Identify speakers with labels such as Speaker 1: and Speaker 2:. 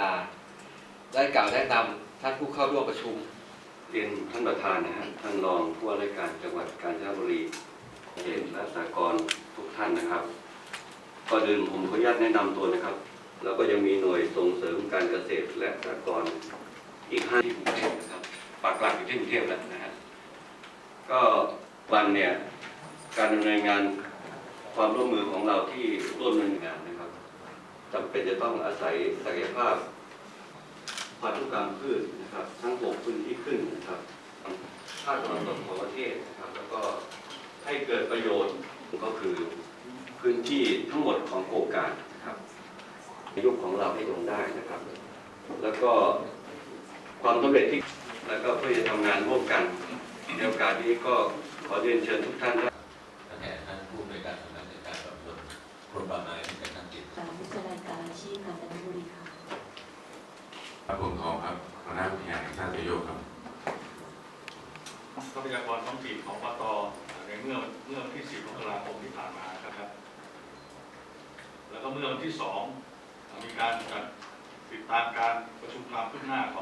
Speaker 1: นาได้กล่าวแนะนำท่านผู้เข้าร่วมประชุม
Speaker 2: เรียนท่านประธานนะฮะท่านรองผู้ว่าราชการจังหวัดกาญจนบุรีเขตและสากรทุกท่านนะครับก่อนอื่นผมขออนุญาตแนะนำตัวนะครับ แล้วก็ยังมีหน่วยส่งเสริมการเกษตรและสหกรอีกห้าที่กรุงเทพนะครับปักหลักอยู่ที่กรุงเทพแล้วนะฮะก็วันเนี่ยการดำเนินงานความร่วมมือของเราที่ร่วมดำเนินงาน จำเป็นจะต้องอาศัยศักยภาพพันธุกรรมพืชนะครับ ทั้ง6พื้นที่ขึ้นนะครับภาคตะวันตกของประเทศนะครับ แล้วก็ให้เกิดประโยชน์ก็คือพื้นที่ทั้งหมดของโครงการนะครับในยุคของเราให้ลงได้นะครับ แล้วก็ความสำเร็จที่แล้วก็เพื่อจะทำงานร่วมกันในโอกาสนี้ก็ขอเรียนเชิญทุกท่านได้
Speaker 3: ค
Speaker 4: รับผมทองครับคณะวิทยาแห่งชาติโยกครับ
Speaker 5: ทรัพยากรท้องถิ่นของปตในเมื่อเมื่อวันที่ 10 มกราคมที่ผ่านมานะครับ แล้วก็เมื่อวันที่ 2 มีการจัดติดตามการประชุมความคืบหน้าของ